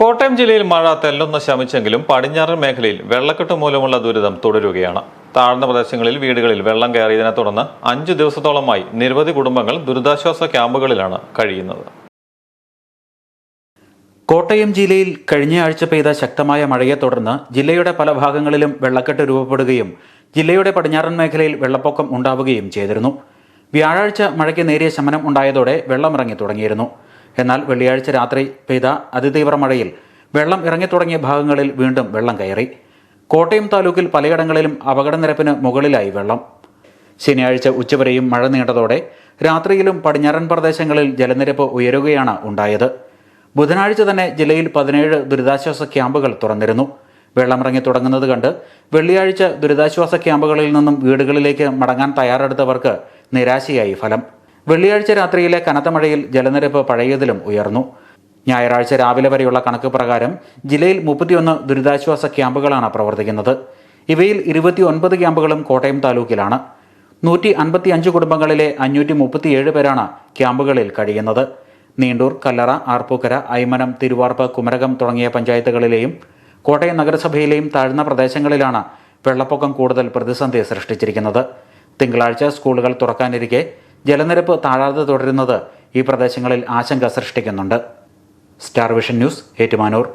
കോട്ടയം ജില്ലയിൽ മഴ തെല്ലൊന്ന് ശമിച്ചെങ്കിലും പടിഞ്ഞാറൻ മേഖലയിൽ വെള്ളക്കെട്ട് മൂലമുള്ള ദുരിതം തുടരുകയാണ്. താഴ്ന്ന പ്രദേശങ്ങളിൽ വീടുകളിൽ വെള്ളം കയറിയതിനെ തുടർന്ന് അഞ്ചു ദിവസത്തോളമായി നിരവധി കുടുംബങ്ങൾ ദുരിതാശ്വാസ ക്യാമ്പുകളിലാണ് കഴിയുന്നത്. കോട്ടയം ജില്ലയിൽ കഴിഞ്ഞ ആഴ്ച പെയ്ത ശക്തമായ മഴയെ തുടർന്ന് ജില്ലയുടെ പല ഭാഗങ്ങളിലും വെള്ളക്കെട്ട് രൂപപ്പെടുകയും ജില്ലയുടെ പടിഞ്ഞാറൻ മേഖലയിൽ വെള്ളപ്പൊക്കം ഉണ്ടാവുകയും ചെയ്തിരുന്നു. വ്യാഴാഴ്ച മഴയ്ക്ക് നേരിയ ശമനം ഉണ്ടായതോടെ വെള്ളമിറങ്ങി തുടങ്ങിയിരുന്നു. എന്നാൽ വെള്ളിയാഴ്ച രാത്രി പെയ്ത അതിതീവ്ര മഴയിൽ വെള്ളം ഇറങ്ങിത്തുടങ്ങിയ ഭാഗങ്ങളിൽ വീണ്ടും വെള്ളം കയറി. കോട്ടയം താലൂക്കിൽ പലയിടങ്ങളിലും അപകടനിരപ്പിന് മുകളിലായി വെള്ളം. ശനിയാഴ്ച ഉച്ചവരെയും മഴ നീണ്ടതോടെ രാത്രിയിലും പടിഞ്ഞാറൻ പ്രദേശങ്ങളിൽ ജലനിരപ്പ് ഉയരുകയാണ് ഉണ്ടായത്. ബുധനാഴ്ച തന്നെ ജില്ലയിൽ പതിനേഴ് ദുരിതാശ്വാസ ക്യാമ്പുകൾ തുറന്നിരുന്നു. വെള്ളമിറങ്ങി തുടങ്ങുന്നത് കണ്ട് വെള്ളിയാഴ്ച ദുരിതാശ്വാസ ക്യാമ്പുകളിൽ നിന്നും വീടുകളിലേക്ക് മടങ്ങാൻ തയ്യാറെടുത്തവർക്ക് നിരാശയായി ഫലം. വെള്ളിയാഴ്ച രാത്രിയിലെ കനത്ത മഴയിൽ ജലനിരപ്പ് പഴയതിലും ഉയർന്നു. ഞായറാഴ്ച രാവിലെ വരെയുള്ള കണക്ക് പ്രകാരം ജില്ലയിൽ മുപ്പത്തിയൊന്ന് ദുരിതാശ്വാസ ക്യാമ്പുകളാണ് പ്രവർത്തിക്കുന്നത്. ഇവയിൽ ഇരുപത്തിയൊൻപത് ക്യാമ്പുകളും കോട്ടയം താലൂക്കിലാണ്. നൂറ്റി അൻപത്തി അഞ്ച് കുടുംബങ്ങളിലെ അഞ്ഞൂറ്റി മുപ്പത്തിയേഴ് പേരാണ് ക്യാമ്പുകളിൽ കഴിയുന്നത്. നീണ്ടൂർ കല്ലറ ആർപ്പൂക്കര ഐമനം തിരുവാർപ്പ് കുമരകം തുടങ്ങിയ പഞ്ചായത്തുകളിലെയും കോട്ടയം നഗരസഭയിലെയും താഴ്ന്ന പ്രദേശങ്ങളിലാണ് വെള്ളപ്പൊക്കം കൂടുതൽ പ്രതിസന്ധി സൃഷ്ടിച്ചിരിക്കുന്നത്. തിങ്കളാഴ്ച സ്കൂളുകൾ തുറക്കാനിരിക്കെ ജലനിരപ്പ് താഴാതെ തുടരുന്നത് ഈ പ്രദേശങ്ങളിൽ ആശങ്ക സൃഷ്ടിക്കുന്നുണ്ട്. Star vision news Ettumanoor.